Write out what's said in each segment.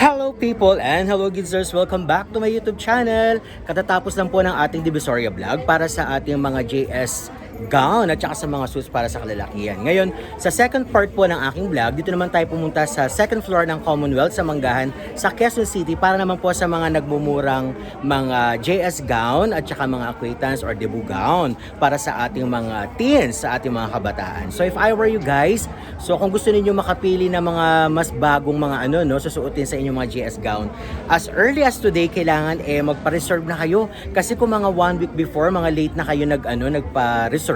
Hello people and hello gizzers! Welcome back to my YouTube channel. Katatapos lang po ng ating Divisoria vlog para sa ating mga JS gown at saka sa mga suits para sa kalalakihan. Ngayon, sa second part po ng aking vlog, dito naman tayo pumunta sa second floor ng Commonwealth sa Manggahan sa Quezon City para naman po sa mga nagmumurang mga JS gown at saka mga acquaintance or debut gown para sa ating mga teens, sa ating mga kabataan. So if I were you guys, so kung gusto niyo makapili ng mga mas bagong mga ano no, susuotin sa inyong mga JS gown, as early as today kailangan eh magpa-reserve na kayo kasi kung mga one week before, mga late na kayo nag ano, nagpa-reserve,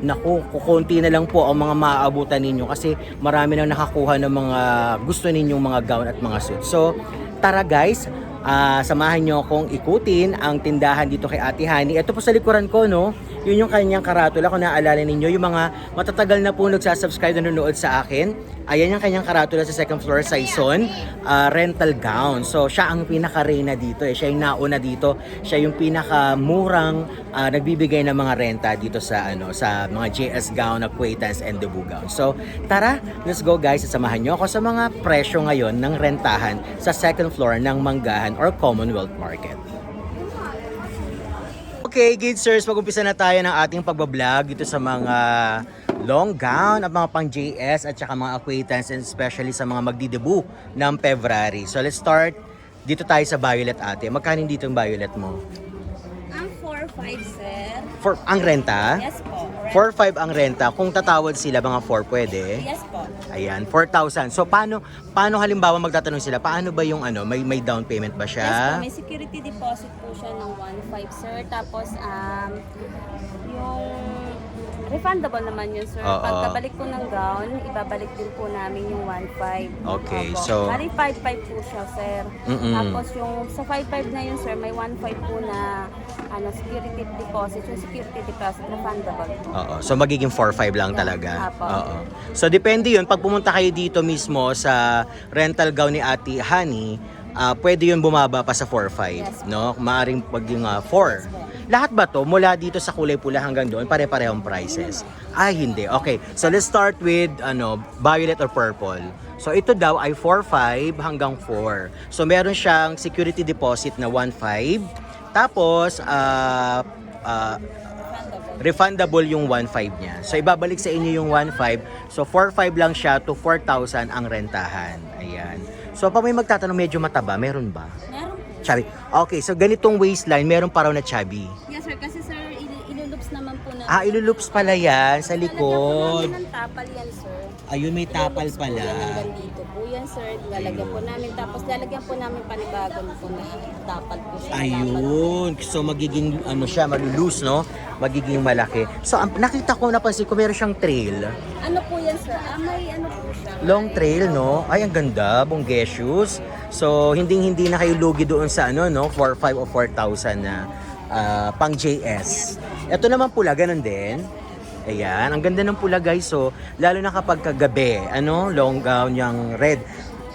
naku, kukunti na lang po ang mga maaabutan ninyo kasi marami nang nakakuha ng mga gusto ninyong mga gown at mga suit. So, tara guys, ah, samahan nyo akong ikutin ang tindahan dito kay Ate Hani. Ito po sa likuran ko, no? Yun yung kanyang karatula. Kung naaalala ninyo, yung mga matatagal na po nagsasubscribe na nanonood sa akin. Ayan yung kanyang karatula sa second floor, Saison, ah, rental gown. So, siya ang pinaka-reyna dito. Eh. Siya yung nauna dito. Siya yung pinaka-murang ah, nagbibigay ng mga renta dito sa ano sa mga JS gown, acquaintance, and debut gown. So, tara, let's go guys. Samahan nyo ako sa mga presyo ngayon ng rentahan sa second floor ng Manggahan or Commonwealth Market. Okay, good sirs, mag-umpisa na tayo ng ating pagbablog dito sa mga long gown at mga pang JS at saka mga acquaintance and especially sa mga magdidebu ng February. So let's start dito tayo sa violet ate. Magkano dito yung violet mo? Ang 4-5, sir. For ang renta? Yes po. Rent- 4-5 ang renta. Kung tatawad sila, mga 4 pwede. Yes po. Ayan, 4,000. So paano paano halimbawa magtatanong sila, paano ba yung ano, may may down payment ba Yes po. siya? May security deposit po siya ng 1-5, sir. Tapos, um, yung refundable naman yun, sir. Oo. Pagkabalik po ng gown, ibabalik din po namin yung 1-5. Okay, Opo. so- Bali 5-5 po siya, sir. Mm-mm. Tapos yung sa 5-5 na yun, sir, may 1-5 po na ano, security deposit. Yung security deposit, refundable po. Oo. So magiging 4-5 lang talaga. Apo. Oo. So depende 'yun pag pumunta kayo dito mismo sa rental gown ni Ate Honey, ah, pwede 'yun bumaba pa sa 4-5, Yes. no? Maaring maging ah, 4. Lahat ba 'to mula dito sa kulay pula hanggang doon pare-parehong prices? Ay hindi. Okay. So let's start with ano, violet or purple. So ito daw ay 4-5 hanggang 4. So meron siyang security deposit na 1-5. Tapos ah ah, Refundable. yung 1.5 niya. So ibabalik sa inyo yung 1.5. So 4.5 lang siya to 4,000 ang rentahan. Ayan. So pa may magtatanong medyo mataba, meron ba? Meron. Chubby. Okay, so ganitong waistline, meron pa raw na chubby. Yes, sir. Kasi, sir, il- iluloops naman po na. Ah, iluloops pala yan sa Lalagyan po likod. namin ng tapal yan. Ayun, may tapal Iluloops po pala. yan hanggang dito po yan, sir. Lalagyan po namin. Tapos lalagyan po namin panibagon po na tapal po siya. Ayun. So magiging ano siya, malulus, no? Magiging malaki. So ang nakita ko, napansin ko, meron siyang trail. Ano po yan, sir? Ah, may ano po siya. Long trail, no? Ay, ang ganda, bonggesius. So, hindi-hindi na kayo lugi doon sa ano, no? 4, 5 o 4,000 na ah, pang JS. Ito naman pula, ganun din. Ayan, ang ganda ng pula guys. So, lalo na kapag kagabi, ano, long gown yung red.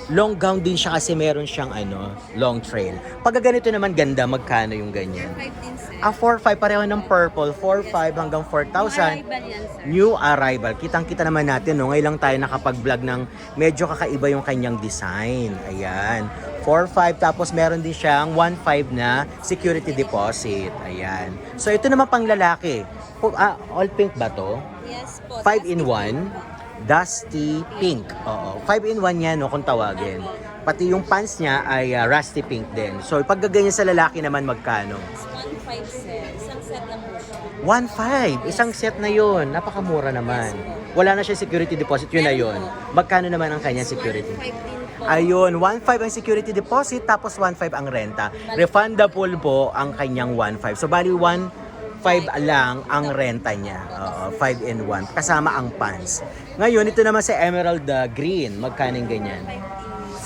Long gown din siya kasi meron siyang ano, long trail. Pag ganito naman ganda, magkano yung ganyan? 5 din, sir. Ah, 4-5 pareho ng purple. 4-5 hanggang 4,000. Arrival yan, sir. New arrival. Kitang-kita naman natin, no? Ngayon lang tayo nakapag-vlog ng medyo kakaiba yung kanyang design. Ayan. 4-5, tapos meron din siyang 1-5 na security deposit. Ayan. So, ito naman pang lalaki. Pu- Ah, all pink ba to? Yes po. 5 in Dusty 1. Dusty pink. Oo. 5 in 1 yan, no, kung tawagin. Pati yung pants niya ay ah, rusty pink din. So, pag ganyan sa lalaki naman, magkano? 1.5, sir. Isang set lang po siya. 1.5. Isang set na yon. Napakamura naman. Wala na siya security deposit. Yun na yun. Magkano naman ang kanyang security? 1.5 din po. Ayun, 1.5 ang security deposit tapos 1.5 ang renta. Refundable po ang kanyang 1.5. So bali 1.5 lang ang renta niya. Oo, 5 in 1 kasama ang pants. Ngayon ito naman sa emerald uh, green, magkano yung ganyan?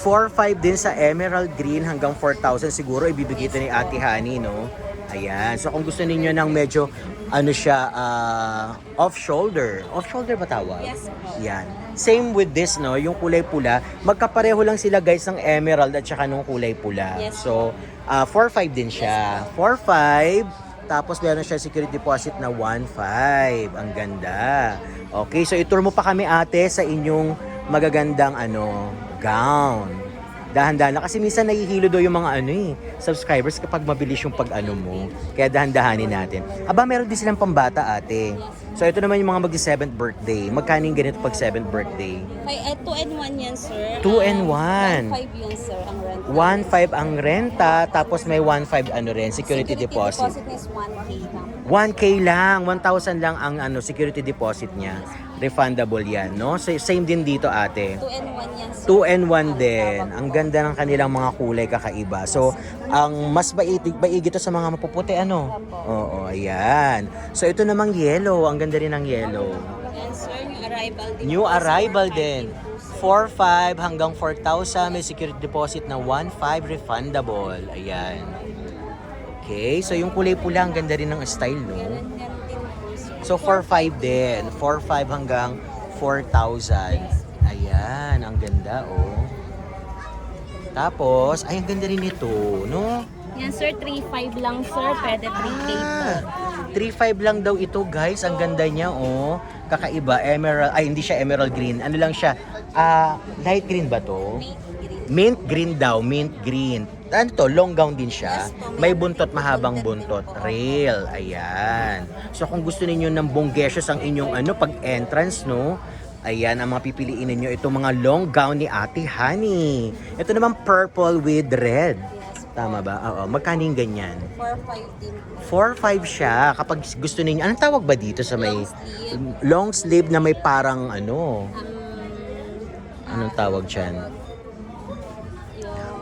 4.5 din sa emerald green hanggang 4,000 siguro ibibigay ito ni Ate Honey, no? Ayan. So kung gusto ninyo ng medyo ano siya ah, off shoulder. Off shoulder ba tawag? Yes. Yan. Same with this, no? Yung kulay pula. Magkapareho lang sila guys ng emerald at saka nung kulay pula. Yes. So, ah 4-5 din siya. 4-5. Tapos meron siya security deposit na 1-5. Ang ganda. Okay, so itur mo pa kami ate sa inyong magagandang ano, gown. Dahan-dahan lang. Kasi minsan nahihilo daw yung mga ano eh, subscribers kapag mabilis yung pag ano mo. Kaya dahan-dahanin natin. Aba, meron din silang pambata ate. So ito naman yung mga mag 7th birthday. Magkano yung ganito pag 7th birthday? Kay, eh, 2 and 1 yan, sir. Two and Um, one. 1.5 yun, sir, ang rent. 1.5 ang renta, tapos may 1.5 ano rin, security, deposit. deposit is 1K lang. 1K lang, 1,000 lang ang ano security deposit niya. Refundable yan, no? So, same din dito ate. 2 and 1 yan, sir. 2 and 1 din. Ang ganda ng kanilang mga kulay kakaiba. So, ang mas baitig, baigi to sa mga mapuputi, ano? Oo, ayan. So, ito namang yellow. Ang ganda rin ng yellow. Yan, sir, yung arrival din. New arrival 4.5 din. po, sir. 4.5 hanggang 4,000. May security deposit na 1.5 refundable. Ayan. Okay, so yung kulay pula, ang ganda rin ng style, no? So 4.5 din. 4.5 hanggang 4,000. Ayan, ang ganda oh. Tapos, ay ang ganda rin ito, no? Yan, sir, 3.5 lang, sir. Pwede 3K po. Ah, 3.5 lang daw ito, guys. Ang ganda niya, oh. Kakaiba, emerald, ay hindi siya emerald green. Ano lang siya? Ah, light green ba to? May green. Mint green daw, mint green. Ano to? Long gown din siya. May buntot mahabang buntot. Real. Ayan. So kung gusto ninyo ng bonggesyos ang inyong ano pag entrance no, Ayan ang mga pipiliin ninyo itong mga long gown ni Ate Honey. Ito naman purple with red. Tama ba? Oo. Magkano yung ganyan? 4.5 din po. 4-5 siya. Kapag gusto ninyo, anong tawag ba dito sa may Long sleeve. long sleeve na may parang ano? Um, Anong tawag dyan?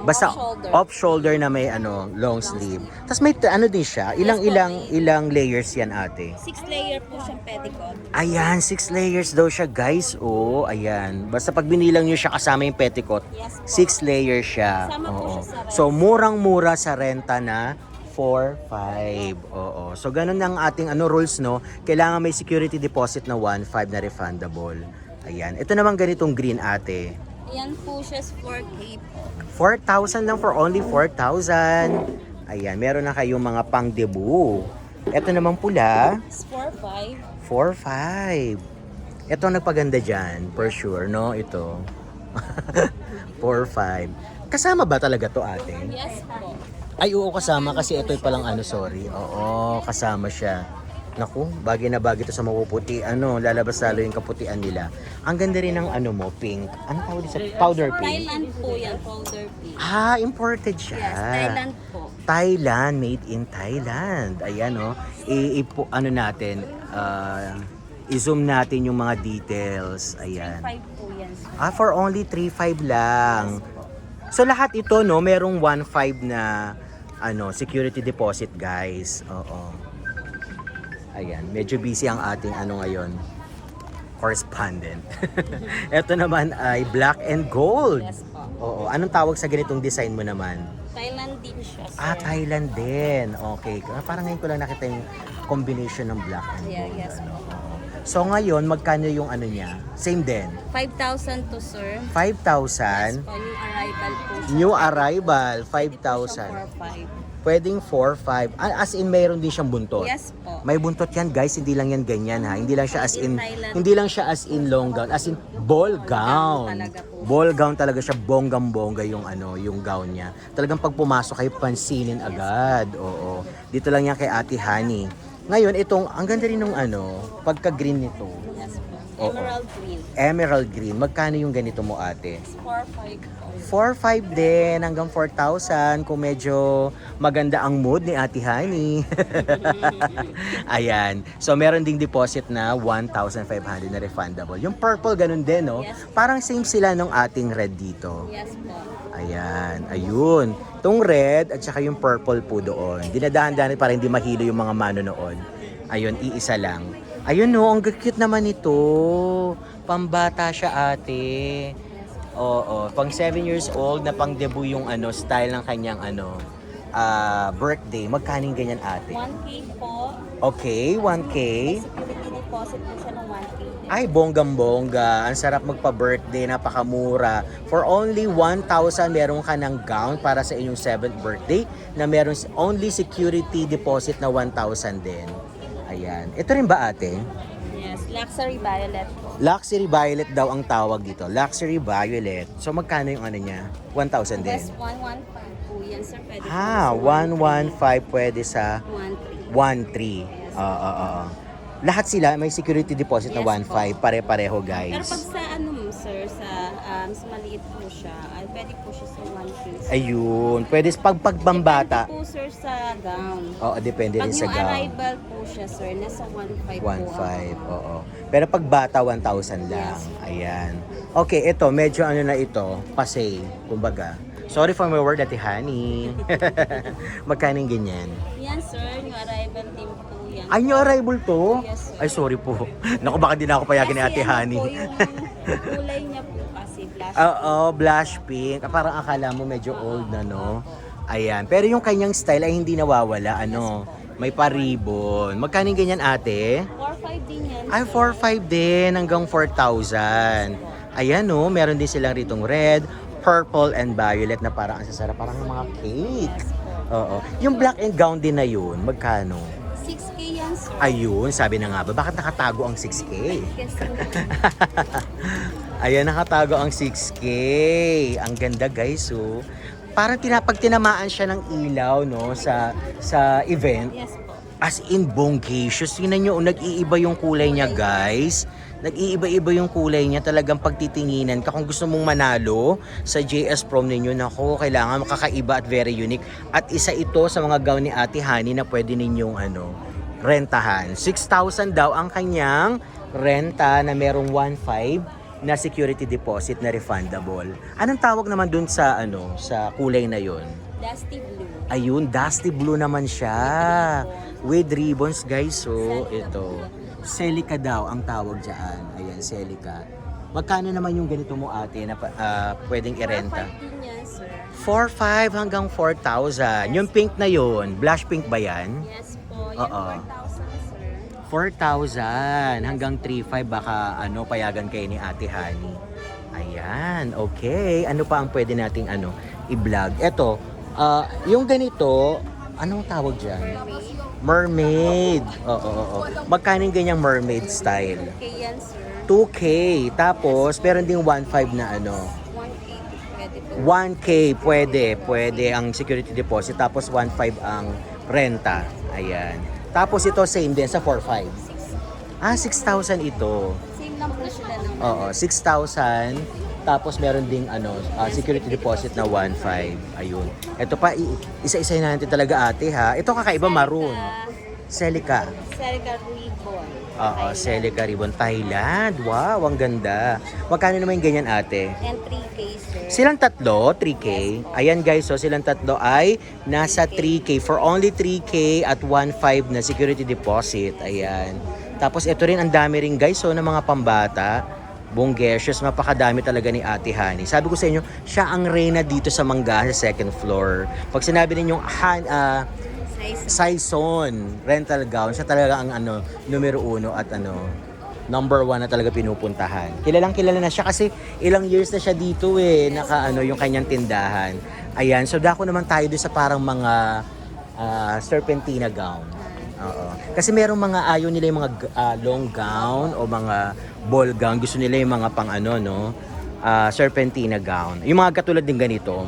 Basta off-shoulder. off shoulder na may ano, long sleeve. Tapos may ano din siya, ilang Yes po, ilang layers yan ate. Six layer po siyang petticoat. Ayan, six layers daw siya guys. Oh, ayan. Basta pag binilang niyo siya kasama yung petticoat, Yes po. six layers siya. Kasama po Oo. siya sa. So murang-mura sa renta na 4-5. Oo. So ganun ang ating ano rules no. Kailangan may security deposit na 1-5 na refundable. Ayan. Ito naman ganitong green ate. Ayan po siya is 4K po. 4,000 lang for only 4,000. Ayan, meron na kayong mga pang debut. Ito naman pula, Is 4.5. 4,500. Ito ang nagpaganda dyan, for sure, no? Ito. 4,500. Kasama ba talaga to ate? Yes po. Ay, oo, kasama kasi ito'y palang ano, sorry. Oo, kasama siya. Naku, bagay na bagay to sa mapuputi. Ano, lalabas lalo yung kaputian nila. Ang ganda rin ng ano mo, pink. Ano tawag din sa powder pink? Thailand po yan, powder pink. Ah, imported siya. Yes, Thailand po. Thailand, made in Thailand. Ayan, oh. I, ipo, ano natin, ah, i-zoom natin yung mga details. Ayan. 5 po yan, sir. Ah, for only 3.5 lang. So lahat ito, no, merong 1.5 na ano, security deposit, guys. Oo. Ayan, medyo busy ang ating ano ngayon, correspondent. ito naman ay black and gold. Yes po. Oo, anong tawag sa ganitong design mo naman? Thailand din siya, sir. Ah, Thailand din. Okay. Parang ngayon ko lang nakita yung combination ng black and Yeah, gold. yes ano. So ngayon, magkano yung ano niya? Same din. 5,000 to, sir. 5,000. Po, yung arrival po siya. New arrival, Pwede po siyang 5,000. 4.5. Pwedeng 4-5. Ah, As in, mayroon din siyang buntot. Yes po. May buntot yan, guys. Hindi lang yan ganyan, ha? Hindi lang siya as in, hindi lang siya as in long gown. As in, ball gown. Ball gown talaga siya. Bonggang-bongga yung ano, yung gown niya. Talagang pag pumasok kayo, pansinin agad. Oo. Dito lang yan kay Ate Honey. Ngayon, itong, ang ganda rin ng ano, pagka-green nito. Yes po. Oo. Emerald green. Emerald green. Magkano yung ganito mo, ate? 4.5 po. 4-5 din hanggang 4,000 kung medyo maganda ang mood ni Ate Honey. Ayan. So meron ding deposit na 1,500 na refundable. Yung purple ganun din, no? Yes. Parang same sila nung ating red dito. Yes po. Ayan. Ayun. Itong red at saka yung purple po doon. Dinadahan-dahan para hindi mahilo yung mga manonood. Ayun, iisa lang. Ayun no, ang cute naman ito. Pambata siya ate. Oo, pang 7 years old na pang debut yung ano, style ng kanyang ano, ah, birthday. Magkaning ganyan ate? 1K po. Okay, 1K. Security deposit po siya ng 1K. Ay, bonggam-bongga. Ang sarap magpa-birthday, napakamura. For only 1,000, meron ka ng gown para sa inyong 7th birthday na meron only security deposit na 1,000 din. Ayan. Ito rin ba ate? Yes, luxury violet po. Luxury violet daw ang tawag dito. Luxury violet. So magkano yung ano niya? 1,000 din. Plus 115 po yan, sir. Pwede po Ah, sa 115 pwede sa 13. 1,300. Oo, oo, oo. Lahat sila may security deposit na Yes 1,500. Pare-pareho Pero guys. pag sa ano, sir, sa, um, sa maliit po siya, ay pwede po siya sa 1 piece. Ayun. Pwede pag pagbambata. Depende po, sir, sa gown. Oo, depende Pag rin sa yung gown. arrival po siya, sir, nasa 1.5 po. 1,500, ako. oo. Pero pag bata, 1,000 lang. Ayan. Okay, ito, medyo ano na ito, pasay, kumbaga. Sorry for my word, Ate Honey. Magkano yung ganyan? Yan, sir, yung arrival din po yan. Ay, new arrival to? Yes, sir. Ay, sorry po. Naku, baka di na ako payagan ni Ate Kasi ano Honey. po, yung kulay niya po blush. Oo, blush pink. Ah, Parang akala mo medyo old na, no? Ayan. Pero yung kanyang style ay hindi nawawala, ano? May paribon. Magkano yung ganyan, ate? 4.5 din yan. Ay, sir. 4,500 din hanggang 4,000. Ayan, no? Meron din silang ritong red, purple, and violet na parang ang sasarap. Parang mga cake. Oo. Yung black and gown din na yun, magkano? 6K yan, sir. Ayun, sabi na nga ba, bakit nakatago ang 6K? Yes, sir. Ayan, nakatago ang 6K. Ang ganda guys, oh. Parang tinapag tinamaan siya ng ilaw, no, sa sa event. Yes po. As in, bonggacious. Tingnan nyo, oh, nag-iiba yung kulay niya, guys. Nag-iiba-iba yung kulay niya. Talagang pagtitinginan ka. Kung gusto mong manalo sa JS Prom ninyo, nako, kailangan makakaiba at very unique. At isa ito sa mga gown ni Ate Honey na pwede ninyong ano, rentahan. 6,000 daw ang kanyang renta na merong 1,500 na security deposit na refundable. Anong tawag naman dun sa ano, sa kulay na yon? Dusty blue. Ayun, dusty blue naman siya. With ribbons, guys. So, ito. Celica daw ang tawag dyan. Ayan, Celica. Magkano naman yung ganito mo ate na ah, pwedeng irenta? 4.5 din yan, sir. 4,500 hanggang 4,000. Yung pink na yun, blush pink ba yan? Yes po. Yan, Oo. 4,000, sir. 4,000 hanggang 3,500 baka ano payagan kayo ni Ate Honey. Ayan, okay. Ano pa ang pwede nating ano i-vlog? Ito, ah, yung ganito, anong tawag diyan? Mermaid. Oo, oo, oo. Magkano yung ganyang mermaid style? Okay yan, sir. 2K. Tapos, meron ding 1.5 na ano. 180 pwede po. 1K pwede, pwede ang security deposit. Tapos 1.5 ang renta. Ayan. Tapos ito same din sa 4.5. Ah, 6,000 ito. Same lang po sila ng Oo, 6,000. Tapos meron ding ano, ah, security deposit na 1.5. Ayun. Ito pa, i- isa-isa natin talaga ate ha. Ito kakaiba maroon. Celica. Celica ribbon. Oo. Celica Ribbon, Thailand. Wow, ang ganda. Magkano naman yung ganyan ate? And 3K, sir. Silang tatlo, 3K. Ayan guys, so silang tatlo ay nasa 3K. For only 3K at 1.5 na security deposit. Ayan. Tapos ito rin, ang dami rin guys, so ng mga pambata. Bonggacious, mapakadami talaga ni Ate Honey. Sabi ko sa inyo, siya ang reyna dito sa Mangga sa second floor. Pag sinabi ninyong han, ah. Saison rental gown, siya talaga ang ano, numero uno at ano, number one na talaga pinupuntahan. Kilalang kilala na siya kasi ilang years na siya dito eh, naka ano, yung kanyang tindahan. Ayan, so dako naman tayo doon sa parang mga ah, serpentina gown. Oo. Kasi merong mga ayaw nila yung mga ah, long gown o mga ball gown. Gusto nila yung mga pang ano, no? ah, serpentina gown. Yung mga katulad din ganito.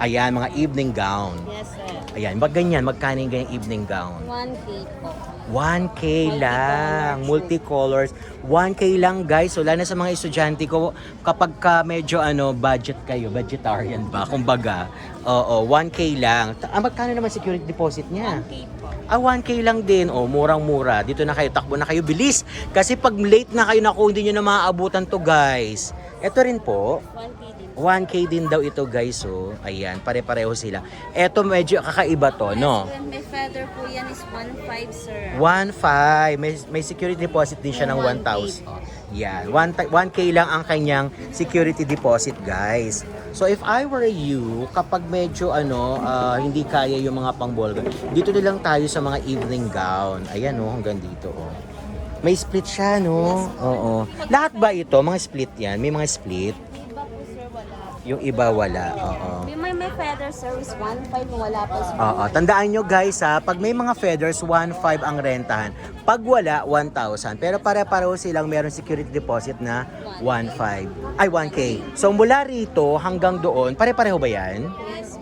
Ayan, mga evening gown. Yes. Ayan, mag ganyan, magkano yung ganyang evening gown? 1K po. 1K lang, multicolors. 1K lang guys, wala na sa mga estudyante ko kapag ka medyo ano, budget kayo, budgetarian ba, kumbaga. Oo, 1K lang. Ta- Ah, magkano naman security deposit niya? 1K po. Ah, 1K lang din. Oh, murang-mura. Dito na kayo, takbo na kayo. Bilis! Kasi pag late na kayo, naku, hindi nyo na maaabutan to guys. Ito rin po, 1K din. 1K din daw ito guys, oh. Ayan, pare-pareho sila. Ito medyo kakaiba to, no? Yes, may feather po yan is 1.5, sir. 1.5. May, may security deposit din siya ng 1K 1,000. po. Yan. 1, 1K lang ang kanyang security deposit, guys. So if I were you, kapag medyo ano, ah, hindi kaya yung mga pangbolga, dito na lang tayo sa mga evening gown. Ayan oh, hanggang dito oh. May split siya, no? Oo. Lahat ba ito? Mga split yan? May mga split? Yung iba wala. Oo. May, may may feather, is 1.5 kung wala pa sa Oo, tandaan nyo guys ha, pag may mga feathers, 1.5 ang rentahan. Pag wala, 1,000. Pero pare-pareho silang meron security deposit na 1.5. Ay, 1K. So mula rito hanggang doon, pare-pareho ba yan? Yes.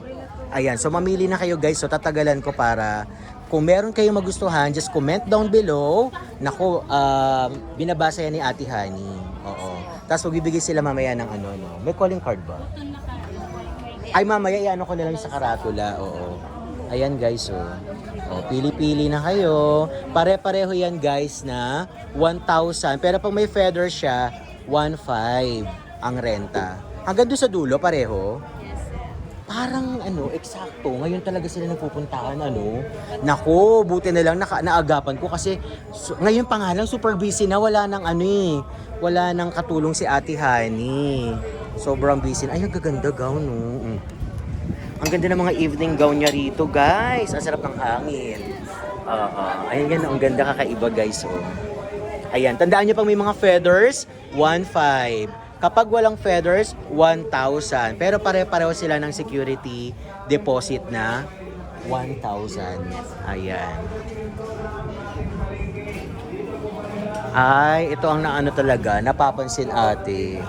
Ayan, so mamili na kayo guys. So tatagalan ko para kung meron kayong magustuhan, just comment down below. Nako, ah, binabasa yan ni Ate Honey. Oo. Tapos magbibigay sila mamaya ng ano, no? May calling card ba? Ay, mamaya iano ko na lang sa karatula. Oo. Ayan guys, oh. Oh, pili-pili na kayo. Pare-pareho yan guys na 1,000. Pero pag may feather siya, 1,500 ang renta. Hanggang doon sa dulo, pareho. Parang ano, eksakto. Ngayon talaga sila nagpupuntahan, ano. Nako, buti na lang naka, naagapan ko kasi su- ngayon pa nga lang super busy na. Wala nang ano eh. Wala nang katulong si Ate Honey. Sobrang busy. Ay, ang gaganda gown, no. Mm. Ang ganda ng mga evening gown niya rito, guys. Ang sarap ng hangin. Oo. Ayan yan, ang ganda kakaiba, guys, oh. Ayan, tandaan niyo pag may mga feathers, 1.5. Kapag walang feathers, 1,000. Pero pare-pareho sila ng security deposit na 1,000. Ayan. Ay, ito ang naano talaga, napapansin ate.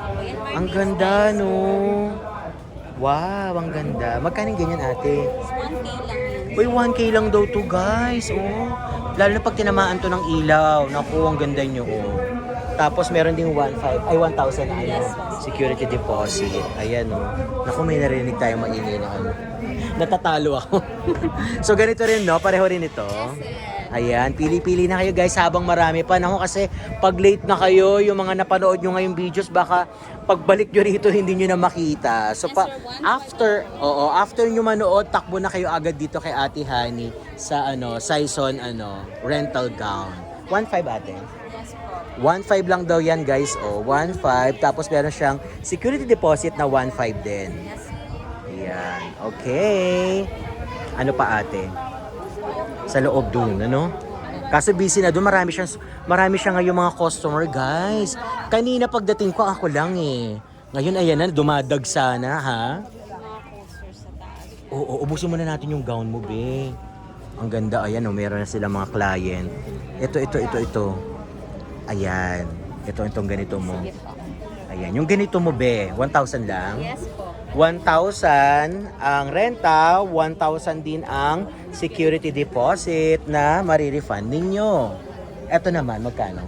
Ang ganda, no? Wow, ang ganda. Magkano ganyan ate? Is 1K lang. Uy, 1K lang daw to guys. Oh. Lalo pag tinamaan to ng ilaw. Naku, ang ganda nyo. Oh. Tapos meron ding 1,500, ay 1,000 na ano, Yes. security deposit. Ayan oh. Naku, may narinig tayong maingay na ano. Natatalo ako. so ganito rin no, pareho rin ito. Ayan, pili-pili na kayo guys habang marami pa. Naku kasi pag late na kayo, yung mga napanood nyo ngayong videos, baka pagbalik nyo rito hindi nyo na makita. So pa, after, oo, after nyo manood, takbo na kayo agad dito kay Ate Honey sa ano, Saison ano, rental gown. 1.5 ate. Yes po. 1.5 lang daw yan guys. Oh, 1.5 tapos meron siyang security deposit na 1.5 din. Ayan. Okay. Ano pa ate? Sa loob dun, ano? Kaso busy na doon, marami siyang marami siya ngayon mga customer, guys. Kanina pagdating ko ako lang eh. Ngayon ayan na, dumadag sana, ha? Oo, ubusin muna natin yung gown mo, be. Ang ganda, ayan, oh, meron na sila mga client. Ito, ito, ito, ito. Ayan. Ito, itong ganito mo. Ayan, yung ganito mo, be. 1,000 lang. Yes po. 1,000 ang renta, 1,000 din ang security deposit na marirefund ninyo. Ito naman, magkano?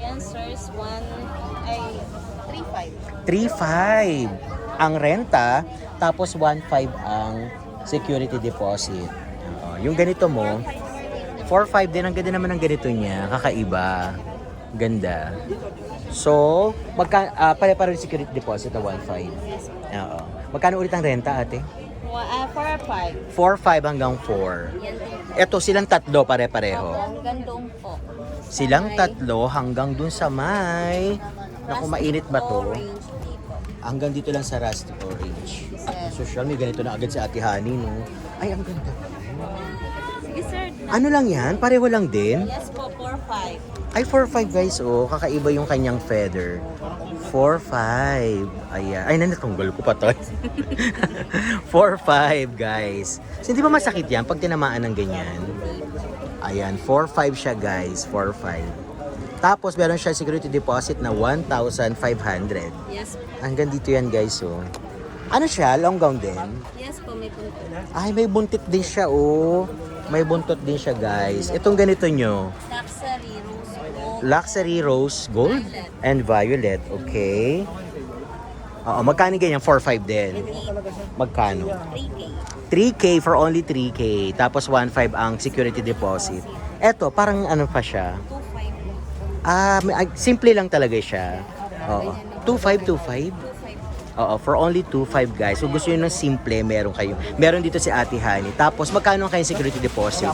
Yan, sir, is 1, ay, 3.5. 3,500 ang renta, tapos 1,500 ang security deposit. Oo, yung ganito mo, 4,500 din. Ang ganda naman ang ganito niya. Kakaiba. Ganda. So, magka, ah, pare-pare yung security deposit na 1,500. Yes po. Oo. Magkano ulit ang renta, ate? Wa- ah, 4.5. 4,500 hanggang 4. Yan din po. Eto silang tatlo pare-pareho. Hanggang doon po. Silang tatlo hanggang dun sa may... Naku, mainit ba to? Hanggang dito lang sa Rusty Orange. At social, may ganito na agad si Ate Honey, no? Ay, ang ganda. Sige, sir. Ano lang yan? Pareho lang din? Yes po, 4.5. Ay, 4-5 guys, oh. Kakaiba yung kanyang feather. 4-5. Ayan. Ay, nanatunggal ko pa to. 4-5 guys. So, hindi ba masakit yan pag tinamaan ng ganyan? Ayan, 4-5 siya guys. 4-5. Tapos, meron siya security deposit na 1,500. Yes. Hanggang dito yan guys, oh. Ano siya? Long gown din? Yes po, may punto. Ay, may buntit din siya, oh. May buntot din siya, guys. Itong ganito nyo. Gold. Luxury rose gold and violet. Okay. Oo, magkano ganyan? 4-5 din. Magkano? 3K. 3K for only 3K. Tapos 1.5 ang security deposit. Eto, parang ano pa siya? 2.5. Ah, ah, simple lang talaga siya. Oo. 2.5, 2.5? 2.5. Oo, for only 2.5 guys. So gusto nyo ng simple, meron kayo. Meron dito si Ate Honey. Tapos magkano ang kayong security deposit?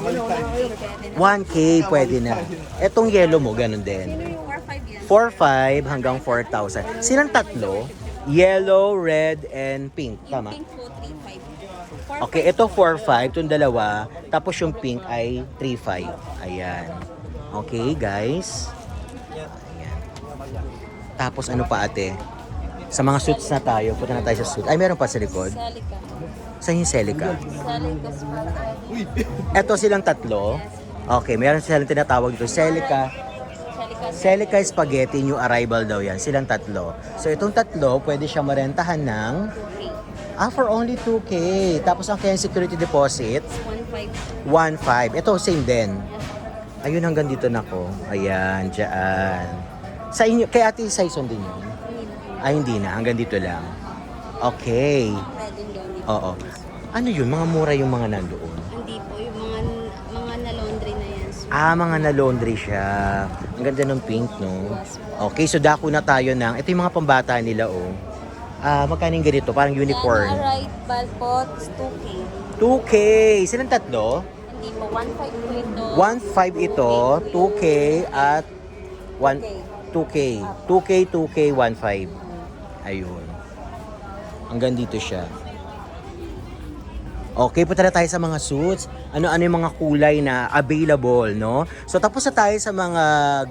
1K pwede na. Etong yellow mo, ganun din. Sino yung 4.5 yan? 4.5 hanggang 4,000. Silang tatlo? Yellow, red, and pink. Tama? pink po, 3.5. Okay, ito 4.5, itong dalawa. Tapos yung pink ay 3.5. Ayan. Okay, guys. Ayan. Tapos ano pa ate? Sa mga suits na tayo, punta na tayo sa suit. Ay, meron pa sa likod. Celica. Sa yung Celica. Celica. Eto silang tatlo. Okay, meron silang tinatawag dito. Celica. Celica Spaghetti, new arrival daw yan. Silang tatlo. So, itong tatlo, pwede siya marentahan ng. Ah, for only 2K. Tapos ang kanyang security deposit, 1.5. 1.5. Ito, same din. Ayun, hanggang dito na ko. Ayan, dyan. Sa inyo, kay Ate Saison din yun? Ay, hindi na. Hanggang dito lang. Okay. Oo. Ano yun? Mga mura yung mga nandoon. Hindi po, yung mga mga na-laundry na yan. So, Ah, mga na-laundry siya. Ang ganda ng pink, no? Okay, so dako na tayo ng... Ito yung mga pambata nila, oh. Ah, magkano yung ganito? Parang unicorn. Yan, right ball po, is 2K. 2K. Silang tatlo? Hindi po, 1.5 po ito. 1.5 ito, 2K at 1 2K. 2K, 2K, 1.5. Ayun. Hanggang dito siya. Okay, punta na tayo sa mga suits. Ano-ano yung mga kulay na available, no? So, tapos na tayo sa mga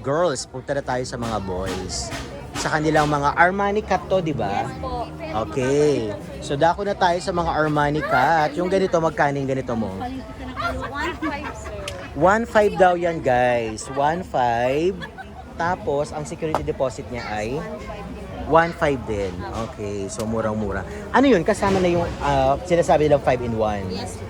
girls. Punta na tayo sa mga boys. Sa kanilang mga Armani cut to, di ba? Yes po. Okay. So, dako na tayo sa mga Armani cut. Yung ganito, magkano yung ganito mo? 1.5 sir. 1.5 daw yan guys. 1.5. Tapos, ang security deposit niya ay 1.5 din. Okay, so murang-mura. Ano yun? Kasama na yung ah, sinasabi nilang 5 in 1. Yes po.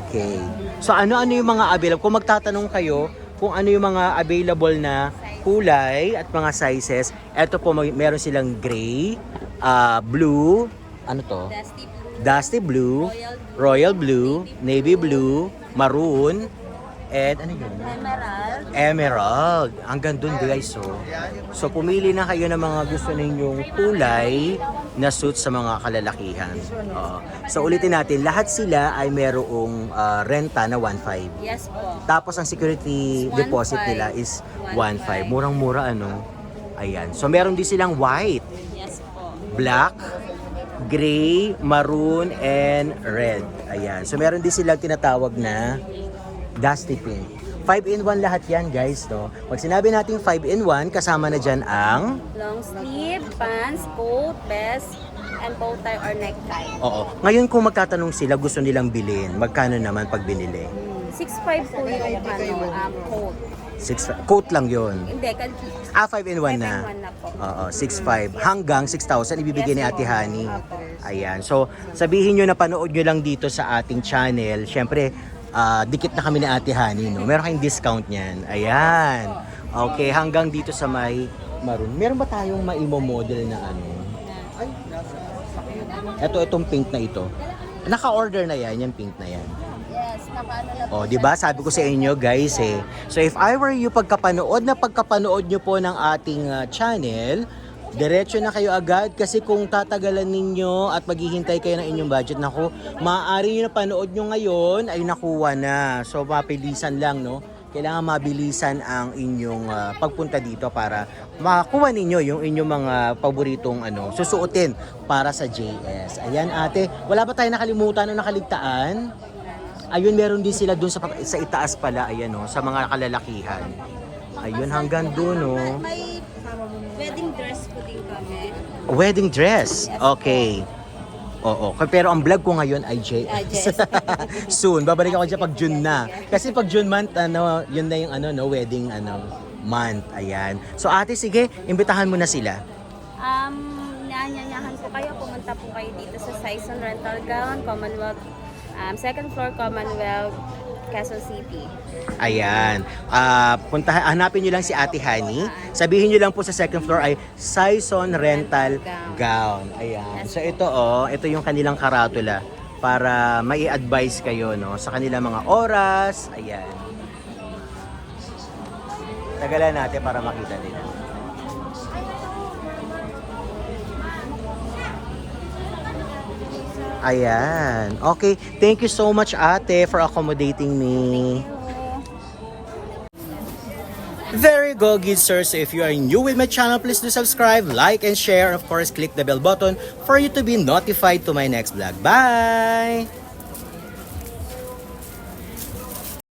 Okay. So ano-ano yung mga available? Kung magtatanong kayo kung ano yung mga available na kulay at mga sizes, eto po may- meron silang gray, ah, blue, ano to? Dusty blue. Dusty blue, Royal royal blue, navy blue, maroon, and ano yun? Emerald. Emerald. Hanggang dun guys, so. So pumili na kayo ng mga gusto ninyong kulay na suit sa mga kalalakihan. Oo. So ulitin natin, lahat sila ay merong ah, renta na 1.5. Yes po. Tapos ang security 1.5. deposit nila is 1.5. 1.5. Murang-mura ano. Ayan. So meron din silang white, Yes po. black, gray, maroon, and red. Ayan. So meron din silang tinatawag na dusty pink. 5 in 1 lahat yan guys, no? Pag sinabi nating 5 in 1, kasama na dyan ang... Long sleeve, pants, coat, vest, and bow tie or necktie. Oo. Ngayon kung magtatanong sila, gusto nilang bilhin, magkano naman pag binili? 6.5 po yung ano, um, coat. Six, coat lang yon. Hindi, kan Ah, 5 in 1 5 na. and 1 na po. Oo, 6.5. Hanggang 6,000 ibibigay ni Yes, Ate po. Opo. Ayan. So, sabihin nyo na panood nyo lang dito sa ating channel. Siyempre, ah, dikit na kami ni Ate Hani, no? Meron kayong discount niyan. Ayan. Okay, hanggang dito sa may maroon. Meron ba tayong maimo model na ano? Ito, itong pink na ito. Naka-order na yan, yung pink na yan. Yes, nakaano na po. O, di ba? Sabi ko sa inyo, guys, eh. So, if I were you, pagkapanood na pagkapanood nyo po ng ating ah, channel, diretso na kayo agad kasi kung tatagalan ninyo at maghihintay kayo ng inyong budget, naku, maaari nyo na panood nyo ngayon ay nakuha na. So, mapilisan lang, no? Kailangan mabilisan ang inyong ah, pagpunta dito para makuha ninyo yung inyong mga paboritong ano, susuotin para sa JS. Ayan ate, wala ba tayo nakalimutan o nakaligtaan? Ayun, meron din sila dun sa, sa itaas pala, ayan no, sa mga kalalakihan. Ayun, hanggang dun, no. May wedding dress po din kami. Wedding dress. Okay. Oo. Pero ang vlog ko ngayon ay JS. Ah. Soon. Babalik ako dyan pag June na. Kasi pag June month, ano, yun na yung ano, no, wedding ano, month. Ayan. So ate, sige, imbitahan mo na sila. Um, naanyanyahan ko kayo, pumunta po kayo dito sa Saison Rental Gown, Commonwealth, um, second floor Commonwealth, Quezon City. Ayan. Ah, punta hanapin niyo lang si Ate Hani. Sabihin niyo lang po sa second floor ay Saison Rental Gown. Ayan. So ito oh, ito yung kanilang karatula para mai advise kayo no sa kanilang mga oras. Ayan. Tagalan natin para makita nila. Ayan. Okay. Thank you so much, ate, for accommodating me. There you go, good sir. So if you are new with my channel, please do subscribe, like, and share. Of course, click the bell button for you to be notified to my next vlog. Bye!